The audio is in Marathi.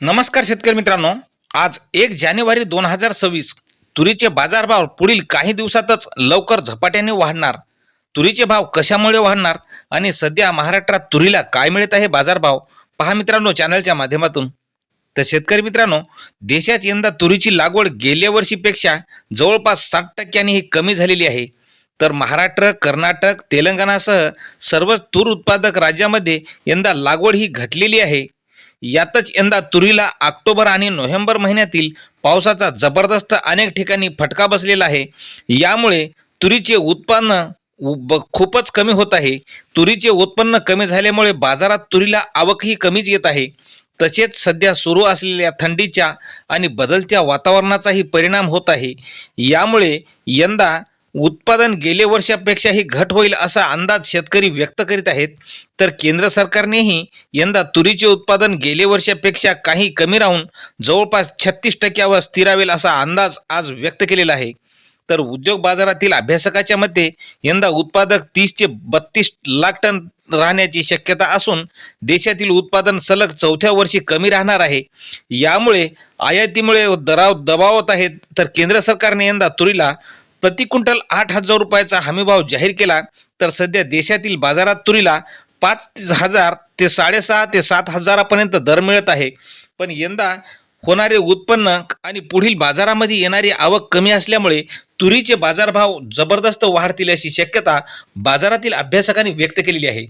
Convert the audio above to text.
नमस्कार शेतकरी मित्रांनो. आज एक जानेवारी दोन हजार सव्वीस. तुरीचे बाजारभाव पुढील काही दिवसातच लवकर झपाट्याने वाढणार. तुरीचे भाव कशामुळे वाढणार आणि सध्या महाराष्ट्रात तुरीला काय मिळत आहे बाजारभाव पहा मित्रांनो चॅनलच्या माध्यमातून. तर शेतकरी मित्रांनो देशात यंदा तुरीची लागवड गेल्या वर्षीपेक्षा जवळपास साठ टक्क्यांनी ही कमी झालेली आहे. तर महाराष्ट्र कर्नाटक तेलंगणासह सर्वच तूर उत्पादक राज्यामध्ये यंदा लागवड ही घटलेली आहे. यातच यंदा तुरीला ऑक्टोबर आणि नोव्हेंबर महिन्यातील पावसाचा जबरदस्त अनेक ठिकाणी फटका बसलेला आहे. यामुळे तुरीचे उत्पन्न उ- ब- खूपच कमी होत आहे. तुरीचे उत्पन्न कमी झाल्यामुळे बाजारात तुरीला आवकही कमीच येत आहे. तसेच सध्या सुरू असलेल्या थंडीच्या आणि बदलत्या वातावरणाचाही परिणाम होत आहे. यामुळे यंदा उत्पादन गेल्या वर्षापेक्षाही घट होईल असा अंदाज शेतकरी व्यक्त करीत आहेत. तर केंद्र सरकारनेही यंदा तुरीचे उत्पादन गेल्या वर्षापेक्षा काही कमी राहून जवळपास छत्तीस टक्क्यावर स्थिरावेल असा अंदाज आज व्यक्त केलेला आहे. तर उद्योग बाजारातील अभ्यासकाच्या मते यंदा उत्पादक तीस ते बत्तीस लाख टन राहण्याची शक्यता असून देशातील उत्पादन सलग चौथ्या वर्षी कमी राहणार आहे. यामुळे आयातीमुळे दराव दबावत आहेत. तर केंद्र सरकारने यंदा तुरीला प्रति क्विंटल आठ हजार रुपयाचा हमीभाव जाहीर केला तर सध्या देशातील बाजारात तुरीला पाच हजार ते साडेसहा ते सात हजारापर्यंत दर मिळत आहे. पण यंदा होणारे उत्पन्न आणि पुढील बाजारामध्ये येणारी आवक कमी असल्यामुळे तुरीचे बाजारभाव जबरदस्त वाढतील अशी शक्यता बाजारातील अभ्यासकांनी व्यक्त केलेली आहे.